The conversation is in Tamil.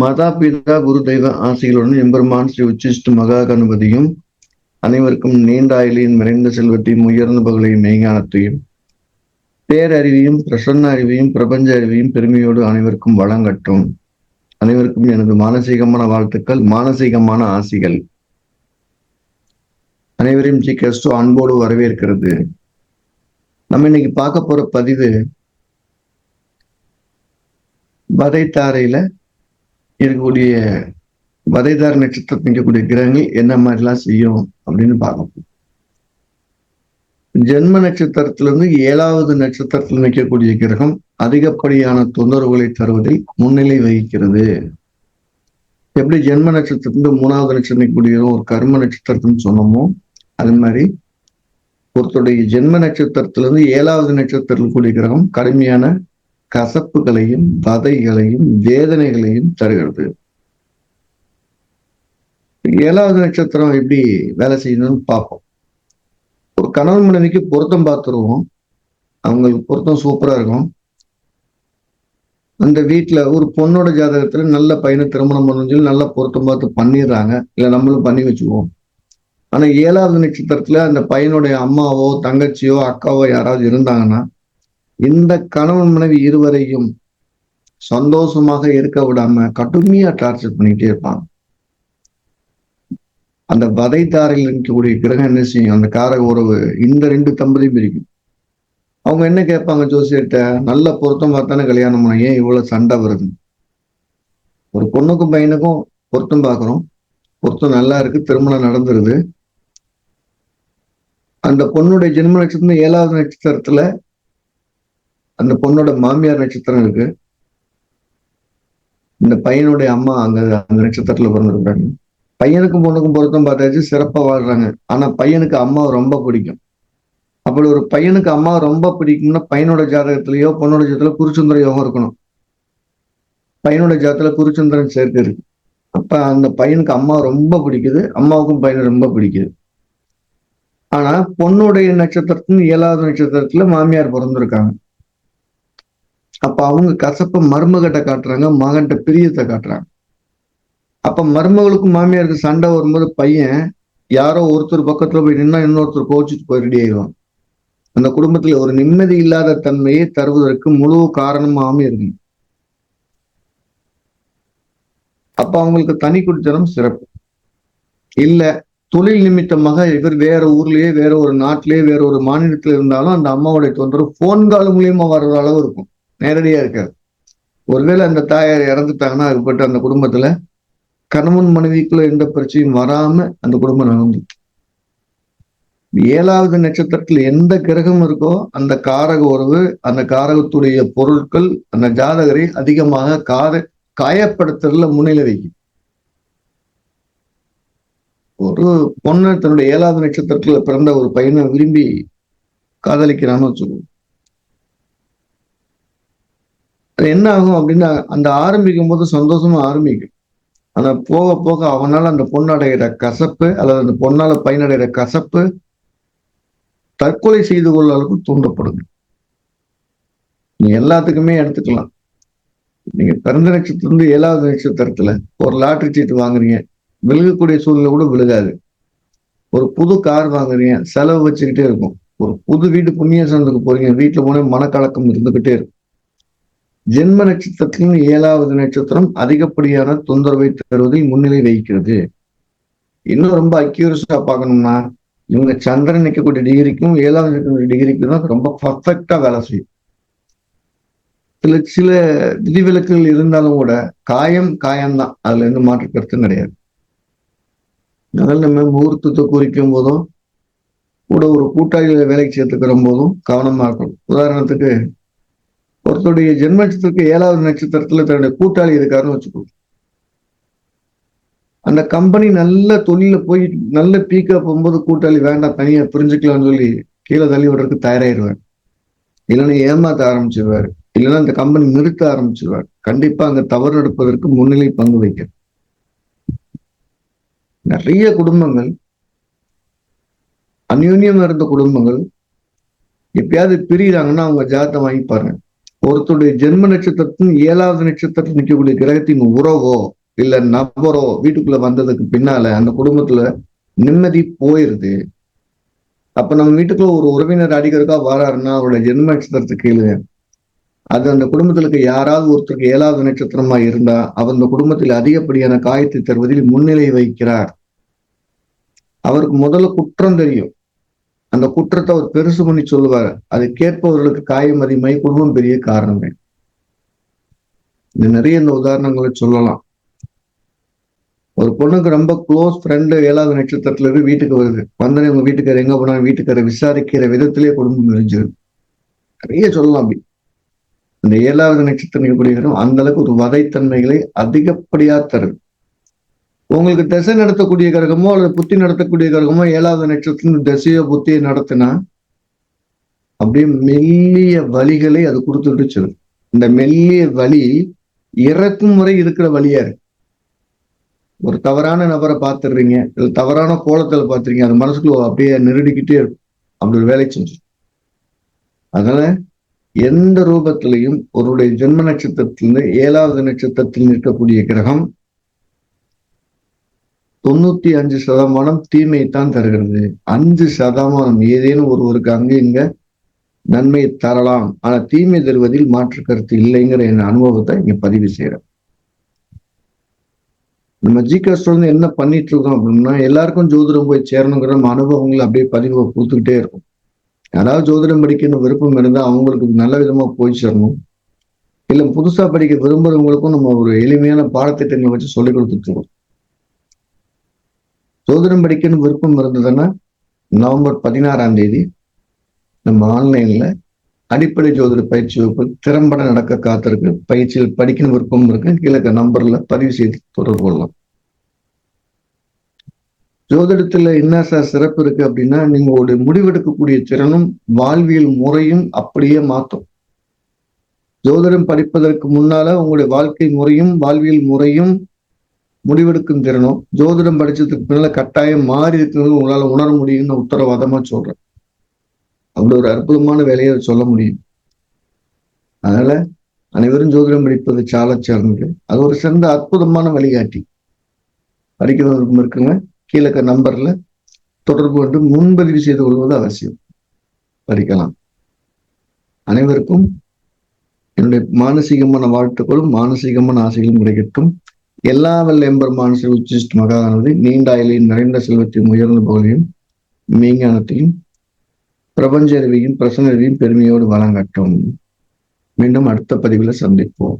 மாதா பிதா குரு தெய்வ ஆசைகளுடன் எம்பெருமான் ஸ்ரீ உச்சிஷ்ட மகா கணபதியும் அனைவருக்கும் நீண்ட ஆயுளையும் நிறைந்த செல்வத்தையும் உயர்ந்த பகலையும் மெய்ஞானத்தையும் பேரறிவையும் பிரசன்ன அறிவையும் பிரபஞ்ச அறிவையும் பெருமையோடு அனைவருக்கும் வழங்கட்டும். அனைவருக்கும் எனது மானசீகமான வாழ்த்துக்கள் மானசீகமான ஆசிகள். அனைவரையும் ஜி கஸ்டோ அன்போடு வரவேற்கிறது. நம்ம இன்னைக்கு பார்க்க போற பதிவு வதைத்தாரையில இருக்கக்கூடிய வதைதார நட்சத்திரத்தில் நிற்கக்கூடிய கிரகங்கள் என்ன மாதிரிலாம் செய்யும் அப்படின்னு பார்க்கணும். ஜென்ம நட்சத்திரத்திலிருந்து ஏழாவது நட்சத்திரத்தில் நிற்கக்கூடிய கிரகம் அதிகப்படியான தொந்தரவுகளை தருவதில் முன்னிலை வகிக்கிறது. எப்படி ஜென்ம நட்சத்திரத்திலிருந்து மூணாவது நட்சத்திரம் நிற்கக்கூடிய ஒரு கர்ம நட்சத்திரத்துன்னு சொன்னோமோ அது மாதிரி ஒருத்தருடைய ஜென்ம நட்சத்திரத்திலிருந்து ஏழாவது நட்சத்திரத்தில் கூடிய கிரகம் கடுமையான கசப்புகளையும் வதைகளையும் வேதனைகளையும் தருகிறது. ஏழாவது நட்சத்திரம் எப்படி வேலை செய்யணும்னு பார்ப்போம். ஒரு கணவன் மனைவிக்கு பொருத்தம் பார்த்துருவோம். அவங்களுக்கு பொருத்தம் சூப்பரா இருக்கும். அந்த வீட்டில் ஒரு பொண்ணோட ஜாதகத்தில் நல்ல பையனை திருமணம் பண்ணணும் சொல்லி நல்லா பொருத்தம் பார்த்து பண்ணிடுறாங்க. இல்லை நம்மளும் பண்ணி வச்சுக்குவோம். ஆனால் ஏழாவது நட்சத்திரத்தில் அந்த பையனுடைய அம்மாவோ தங்கச்சியோ அக்காவோ யாராவது இருந்தாங்கன்னா இந்த கணவன் மனைவி இருவரையும் சந்தோஷமாக இருக்க விடாம கடுமையா டார்ச்சர் பண்ணிட்டே இருப்பாங்க. அந்த வதைத்தாரில் இருக்கக்கூடிய கிரகம் என்ன செய்யும்? அந்த காரக உறவு இந்த ரெண்டு தம்பதியும் பிரிக்கும். அவங்க என்ன கேட்பாங்க ஜோசியர்கிட்ட? நல்ல பொருத்தம் பார்த்தானே கல்யாணம் பண்ண ஏன் இவ்வளவு சண்டை வருது? ஒரு பொண்ணுக்கும் பையனுக்கும் பொருத்தம் பார்க்குறோம். பொருத்தம் நல்லா இருக்கு திருமணம் நடந்துருது. அந்த பொண்ணுடைய ஜென்ம நட்சத்திரம் ஏழாவது நட்சத்திரத்துல அந்த பொண்ணோட மாமியார் நட்சத்திரம் இருக்கு. இந்த பையனுடைய அம்மா அங்க அந்த நட்சத்திரத்துல பிறந்திருக்கிறாங்க. பையனுக்கும் பொண்ணுக்கும் பொருத்தம் பார்த்தாச்சு சிறப்பா வாழ்றாங்க. ஆனா பையனுக்கு அம்மாவை ரொம்ப பிடிக்கும். அப்படி ஒரு பையனுக்கு அம்மாவை ரொம்ப பிடிக்கும்னா பையனோட ஜாதகத்திலேயோ பொண்ணோட ஜாதகத்துல குருச்சந்திர யோகம் இருக்கணும். பையனோட ஜாதகத்துல குருச்சந்திரன் சேர்க்க இருக்கு. அப்ப அந்த பையனுக்கு அம்மா ரொம்ப பிடிக்குது. அம்மாவுக்கும் பையனை ரொம்ப பிடிக்குது. ஆனா பொண்ணுடைய நட்சத்திரத்தின் ஏழாவது நட்சத்திரத்துல மாமியார் பிறந்திருக்காங்க. அப்ப அவங்க கசப்ப மருமகிட்ட காட்டுறாங்க மகன்கிட்ட பிரியத்தை காட்டுறாங்க. அப்ப மருமகளுக்கும் மாமியாருக்கு சண்டை வரும்போது பையன் யாரோ ஒருத்தர் பக்கத்துல போய் நின்னா இன்னொருத்தர் கோச்சிட்டு போய் ரெடி ஆயிடுவான். அந்த குடும்பத்துல ஒரு நிம்மதி இல்லாத தன்மையை தருவதற்கு முழு காரணம் இருக்கு அப்ப அவங்களுக்கு தனி குடித்தனம் சிறப்பு. இல்ல தொழில் நிமித்தமாக இவர் வேற ஊர்லயே வேற ஒரு நாட்டிலேயே வேற ஒரு மாநிலத்துல இருந்தாலும் அந்த அம்மாவுடைய தொந்தரவு போன் கால் மூலியமா வர்ற அளவு இருக்கும். நேரடியா இருக்காது ஒருவேளை அந்த தாயார் இறந்துட்டாங்கன்னா அதுபட்டு அந்த குடும்பத்துல கணவன் மனைவிக்குள்ள எந்த பிரச்சனையும் வராம அந்த குடும்பம் நடந்து ஏழாவது நட்சத்திரத்துல எந்த கிரகம் இருக்கோ அந்த காரக உறவு அந்த காரகத்துடைய பொருட்கள் அந்த ஜாதகரை அதிகமாக கார காயப்படுத்துறதுல முன்னிலை வைக்கும் ஒரு பொண்ணு தன்னுடைய ஏழாவது நட்சத்திரத்துல பிறந்த ஒரு பையனை விரும்பி காதலிக்கிறான்னு வச்சுக்கோங்க. என்ன ஆகும் அப்படின்னா அந்த ஆரம்பிக்கும் போது சந்தோஷமா ஆரம்பிக்கும். ஆனா போக போக அவனால அந்த பொண்ணடைகிற கசப்பு அல்லது அந்த பொண்ணால பயனடைகிற கசப்பு தற்கொலை செய்து கொள்ள அளவுக்கு தூண்டப்படுது. நீ எல்லாத்துக்குமே எடுத்துக்கலாம். நீங்க பிறந்த நட்சத்திரம் ஏழாவது நட்சத்திரத்துல ஒரு லாட்ரி சீட்டு வாங்குறீங்க. விழுகக்கூடிய சூழ்நிலை கூட விழுகாது. ஒரு புது கார் வாங்குறீங்க. செலவு வச்சுக்கிட்டே இருக்கும். ஒரு புது வீடு புண்ணிய சந்தக்கு போறீங்க. வீட்டுல போனே மனக்கலக்கம் இருந்துகிட்டே இருக்கும். ஜென்ம நட்சத்திரத்திலும் ஏழாவது நட்சத்திரம் அதிகப்படியான தொந்தரவை தருவதில் முன்னிலை வகிக்கிறது. இன்னும் ரொம்ப அக்யூரஸா பார்க்கணும்னா இவங்க சந்திரன் நிற்கக்கூடிய டிகிரிக்கும் ஏழாவது டிகிரிக்கும் தான் ரொம்ப பர்ஃபெக்டா வேலை செய்யும். சில சில விதிவிலக்குகள் இருந்தாலும் கூட காயம் காயம்தான். அதுல இருந்து மாற்று கருத்தும் கிடையாது. அதில் நம்ம முகூர்த்தத்தை குறிக்கும் போதும் கூட ஒரு கூட்டாளிகளை வேலைக்கு சேர்த்துக்கிற போதும் கவனமா இருக்கணும். உதாரணத்துக்கு ஒருத்தருடைய ஜென்ம நட்சத்திரத்துக்கு ஏழாவது நட்சத்திரத்துல தன்னுடைய கூட்டாளி இருக்காருன்னு வச்சுக்கோ. அந்த கம்பெனி நல்ல தொழில போய் நல்ல பீக்கா போகும்போது கூட்டாளி வேண்டாம் தனியா பிரிஞ்சுக்கலாம்னு சொல்லி கீழே தள்ளி விடுறதுக்கு தயாராயிருவார். இல்லைன்னா ஏமாத்த ஆரம்பிச்சிருவாரு. இல்லைன்னா அந்த கம்பெனி நிறுத்த ஆரம்பிச்சிருவார். கண்டிப்பா அங்க தவறு எடுப்பதற்கு முன்னிலை பங்கு வைக்க நிறைய குடும்பங்கள் அந்யூன்யமா இருந்த குடும்பங்கள் எப்பயாவது பிரியிறாங்கன்னா அவங்க ஜாதத்தை வாங்கி பாருங்க. ஒருத்தருடைய ஜென்ம நட்சத்திரத்தின் ஏழாவது நட்சத்திரத்தில் நிற்கக்கூடிய கிரகத்தின் உறவோ இல்ல நபரோ வீட்டுக்குள்ள வந்ததுக்கு பின்னால அந்த குடும்பத்துல நிம்மதி போயிருது. அப்ப நம்ம வீட்டுக்குள்ள ஒரு உறவினர் அடிக்கிறதுக்கா வராருன்னா அவருடைய ஜென்ம நட்சத்திரத்துக்கு கீழே அது அந்த குடும்பத்திலுக்கு யாராவது ஒருத்தருக்கு ஏழாவது நட்சத்திரமா இருந்தா அவர் அந்த குடும்பத்தில் அதிகப்படியான காயத்தை தருவதில் முன்னிலை வைக்கிறார் அவருக்கு முதல்ல குற்றம் தெரியும். அந்த குற்றத்தை அவர் பெருசு பண்ணி சொல்லுவார். அதை கேட்பவர்களுக்கு காயம் அதிகமாய் குடும்பம் பெரிய காரணமே இது நிறைய இந்த உதாரணங்களை சொல்லலாம். ஒரு பொண்ணுக்கு ரொம்ப க்ளோஸ் ஃப்ரெண்டு ஏழாவது நட்சத்திரத்துல இருந்து வீட்டுக்கு வருது. வந்தனே உங்க வீட்டுக்கார எங்க போனா வீட்டுக்கார விசாரிக்கிற விதத்திலே குடும்பம் நெறிஞ்சிருது நிறைய சொல்லலாம் அப்படி. இந்த ஏழாவது நட்சத்திரம் இருக்கக்கூடிய அந்த அளவுக்கு ஒரு வதைத்தன்மைகளை அதிகப்படியா தருது. உங்களுக்கு திசை நடத்தக்கூடிய கிரகமோ அல்லது புத்தி நடத்தக்கூடிய கிரகமோ ஏழாவது நட்சத்திரம் திசையோ புத்தியை நடத்தினா அப்படியே மெல்லிய வழிகளை அது கொடுத்துட்டு சொல்லும். இந்த மெல்லிய வழி இறக்கும் முறை இருக்கிற வழியா இருக்கு. ஒரு தவறான நபரை பார்த்துடுறீங்க இல்ல தவறான கோலத்துல பார்த்துறீங்க அது மனசுக்குள்ள அப்படியே நெருடிக்கிட்டே இருக்கும். அப்படி ஒரு வேலை செஞ்சு அதனால எந்த ரூபத்திலையும் ஒருடைய ஜென்ம நட்சத்திரத்திலிருந்து ஏழாவது நட்சத்திரத்தில் நிற்கக்கூடிய கிரகம் தொண்ணூத்தி அஞ்சு சதமானம் தீமையைத்தான் தருகிறது. அஞ்சு சதமானம் ஏதேனும் ஒருவருக்கு அங்கே இங்க நன்மை தரலாம். ஆனா தீமை தருவதில் மாற்று கருத்து இல்லைங்கிற என் அனுபவத்தை இங்க பதிவு செய்யறேன் நம்ம ஜி வந்து என்ன பண்ணிட்டு இருக்கோம் அப்படின்னா எல்லாருக்கும் ஜோதிடம் போய் சேரணுங்கிற நம்ம அனுபவங்களை அப்படியே பதிவு கொடுத்துக்கிட்டே இருக்கும். யாராவது ஜோதிடம் படிக்கணும் விருப்பம் இருந்தால் அவங்களுக்கு நல்ல விதமா போய் சேரணும். இல்லை புதுசா படிக்க விரும்புறவங்களுக்கும் நம்ம ஒரு எளிமையான பாடத்திட்டங்களை வச்சு சொல்லிக் கொடுத்துட்டு இருக்கோம். ஜோதிடம் படிக்கணும் விருப்பம் இருந்ததுன்னா நவம்பர் பதினாறாம் தேதி நம்ம ஆன்லைன்ல அடிப்படை ஜோதிட பயிற்சி வகுப்பு திறம்பட நடக்க காத்திருக்கு. பயிற்சியில் படிக்கணும் விருப்பம் இருக்கு. கீழே நம்பர்ல பதிவு செய்து தொடர்பு கொள்ளலாம். ஜோதிடத்துல என்ன சார் சிறப்பு இருக்கு அப்படின்னா நீங்களுடைய முடிவெடுக்கக்கூடிய திறனும் வாழ்வியல் முறையும் அப்படியே மாற்றும் ஜோதிடம் படிப்பதற்கு முன்னால உங்களுடைய வாழ்க்கை முறையும் வாழ்வியல் முறையும் முடிவெடுக்கும் திறனும் ஜோதிடம் படிச்சதுக்கு பின்னால கட்டாயம் மாறி இருக்கிறது உங்களால உணர முடியும்னு உத்தரவாதமா சொல்றேன். அப்படி ஒரு அற்புதமான வேலையை சொல்ல முடியும். அதனால அனைவரும் ஜோதிடம் படிப்பது சால சார்ந்தது அது ஒரு சிறந்த அற்புதமான வழிகாட்டி. படிக்கிறவருக்கும் இருக்குங்க. கீழக்க நம்பர்ல தொடர்பு கொண்டு முன்பதிவு செய்து கொள்வது அவசியம். படிக்கலாம். அனைவருக்கும் என்னுடைய மானசீகமான வாழ்த்துக்களும் மானசீகமான ஆசைகளும் கிடைக்கட்டும். எல்லா வல்ல எம்பெருமான உச்சிஷ்ட மகானது நீண்ட ஆயிலையும் நிறைந்த செல்வத்தையும் உயர்ந்த புகழையும் மெய்ஞானத்தையும் பிரபஞ்ச அறிவையும் பிரசன அறிவையும் பெருமையோடு வழங்கட்டும். மீண்டும் அடுத்த பதிவில் சந்திப்போம்.